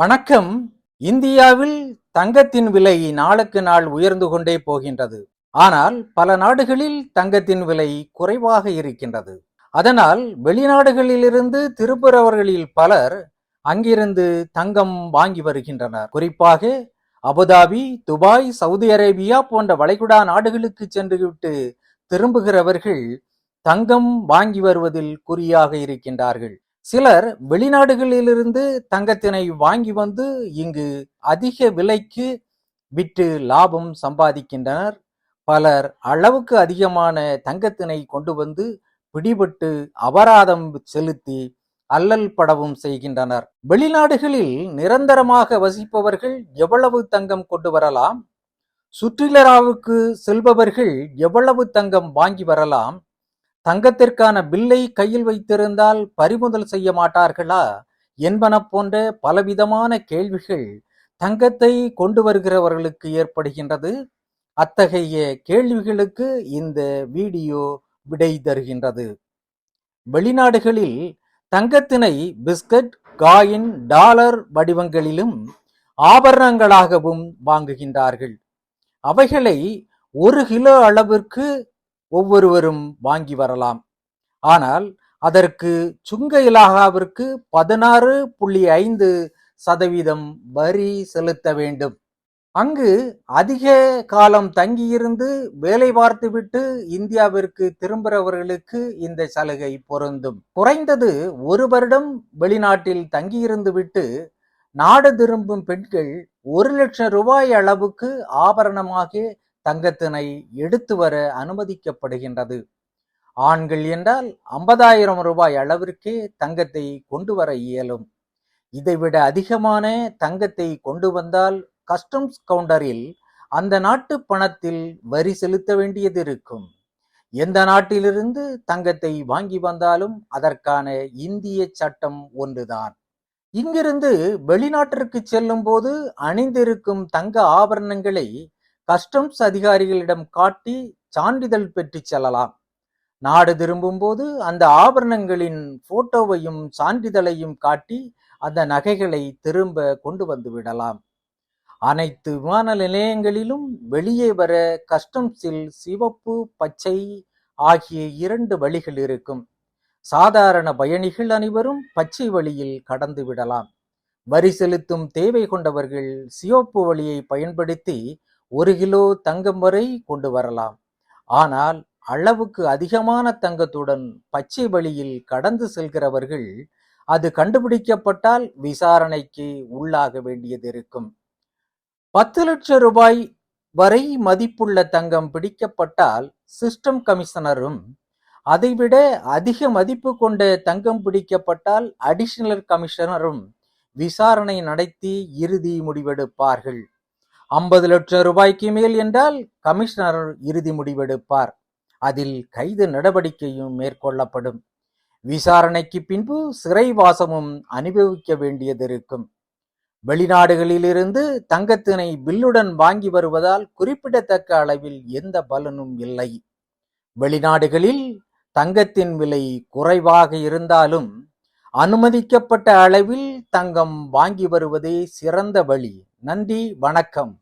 வணக்கம். இந்தியாவில் தங்கத்தின் விலை நாளுக்கு நாள் உயர்ந்து கொண்டே போகின்றது. ஆனால் பல நாடுகளில் தங்கத்தின் விலை குறைவாக இருக்கின்றது. அதனால் வெளிநாடுகளிலிருந்து திருப்புறவர்களில் பலர் அங்கிருந்து தங்கம் வாங்கி வருகின்றனர். குறிப்பாக அபுதாபி துபாய் சவுதி அரேபியா போன்ற வளைகுடா நாடுகளுக்கு சென்றுவிட்டு திரும்புகிறவர்கள் தங்கம் வாங்கி வருவதில் குறியாக இருக்கின்றார்கள். சிலர் வெளிநாடுகளிலிருந்து தங்கத்தினை வாங்கி வந்து இங்கு அதிக விலைக்கு விற்று லாபம் சம்பாதிக்கின்றனர். பலர் அளவுக்கு அதிகமான தங்கத்தினை கொண்டு வந்து பிடிபட்டு அபராதம் செலுத்தி அல்லல் படவும் செய்கின்றனர். வெளிநாடுகளில் நிரந்தரமாக வசிப்பவர்கள் எவ்வளவு தங்கம் கொண்டு வரலாம்? சுற்றுலராவுக்கு செல்பவர்கள் எவ்வளவு தங்கம் வாங்கி வரலாம்? தங்கத்திற்கான பில்லை கையில் வைத்திருந்தால் பறிமுதல் செய்ய மாட்டார்களா என்பன போன்ற பலவிதமான கேள்விகள் தங்கத்தை கொண்டு வருகிறவர்களுக்கு ஏற்படுகின்றது. அத்தகைய கேள்விகளுக்கு இந்த வீடியோ விடை தருகின்றது. வெளிநாடுகளில் தங்கத்தினை பிஸ்கட் காயின் டாலர் வடிவங்களிலும் ஆபரணங்களாகவும் வாங்குகின்றார்கள். அவைகளை ஒரு கிலோ அளவிற்கு ஒவ்வொருவரும் வாங்கி வரலாம். ஆனால் அதற்கு சுங்க இலாகாவிற்கு பதினாறு புள்ளி ஐந்து சதவீதம் வரி செலுத்த வேண்டும். அங்கு அதிக காலம் தங்கியிருந்து வேலை பார்த்துவிட்டு இந்தியாவிற்கு திரும்புகிறவர்களுக்கு இந்த சலுகை பொருந்தும். குறைந்தது ஒரு வருடம் வெளிநாட்டில் தங்கியிருந்து விட்டு நாடு திரும்பும் பெண்கள் ஒரு லட்சம் ரூபாய் அளவுக்கு ஆபரணமாக தங்கத்தினை எடுத்து வர அனுமதிக்கப்படுகின்றது. ஆண்கள் என்றால் ஐம்பதாயிரம் ரூபாய் அளவிற்கே தங்கத்தை கொண்டு வர இயலும். இதைவிட அதிகமான தங்கத்தை கொண்டு வந்தால் கஸ்டம்ஸ் கவுண்டரில் அந்த நாட்டு பணத்தில் வரி செலுத்த வேண்டியது இருக்கும். எந்த நாட்டிலிருந்து தங்கத்தை வாங்கி வந்தாலும் அதற்கான இந்திய சட்டம் ஒன்றுதான். இங்கிருந்து வெளிநாட்டிற்கு செல்லும் போது அணிந்திருக்கும் தங்க ஆபரணங்களை கஸ்டம்ஸ் அதிகாரிகளிடம் காட்டி சான்றிதழ் பெற்று செல்லலாம். நாடு திரும்பும்போது அந்த ஆபரணங்களின் போட்டோவையும் சான்றிதழையும் காட்டி அந்த நகைகளை திரும்ப கொண்டு வந்து விடலாம். அனைத்து விமான நிலையங்களிலும் வெளியே வர கஸ்டம்ஸில் சிவப்பு பச்சை ஆகிய இரண்டு வழிகள் இருக்கும். சாதாரண பயணிகள் அனைவரும் பச்சை வழியில் கடந்து விடலாம். வரி செலுத்தும் தேவை கொண்டவர்கள் சிவப்பு வழியை பயன்படுத்தி ஒரு கிலோ தங்கம் வரை கொண்டு வரலாம். ஆனால் அளவுக்கு அதிகமான தங்கத்துடன் பச்சை வழியில் கடந்து செல்கிறவர்கள் அது கண்டுபிடிக்கப்பட்டால் விசாரணைக்கு உள்ளாக வேண்டியது இருக்கும். பத்து லட்சம் ரூபாய் வரை மதிப்புள்ள தங்கம் பிடிக்கப்பட்டால் சிஸ்டம் கமிஷனரும் அதைவிட அதிக மதிப்பு கொண்ட தங்கம் பிடிக்கப்பட்டால் அடிஷனல் கமிஷனரும் விசாரணை நடத்தி இறுதி முடிவெடுப்பார்கள். ஐம்பது லட்சம் ரூபாய்க்கு மேல் என்றால் கமிஷனர் இறுதி முடிவெடுப்பார். அதில் கைது நடவடிக்கையும் மேற்கொள்ளப்படும். விசாரணைக்கு பின்பு சிறைவாசமும் அனுபவிக்க வேண்டியது இருக்கும் வெளிநாடுகளிலிருந்து தங்கத்தினை பில்லுடன் வாங்கி வருவதால் குறிப்பிடத்தக்க அளவில் எந்த பலனும் இல்லை. வெளிநாடுகளில் தங்கத்தின் விலை குறைவாக இருந்தாலும் அனுமதிக்கப்பட்ட அளவில் தங்கம் வாங்கி வருவதே சிறந்த வழி. நன்றி வணக்கம்.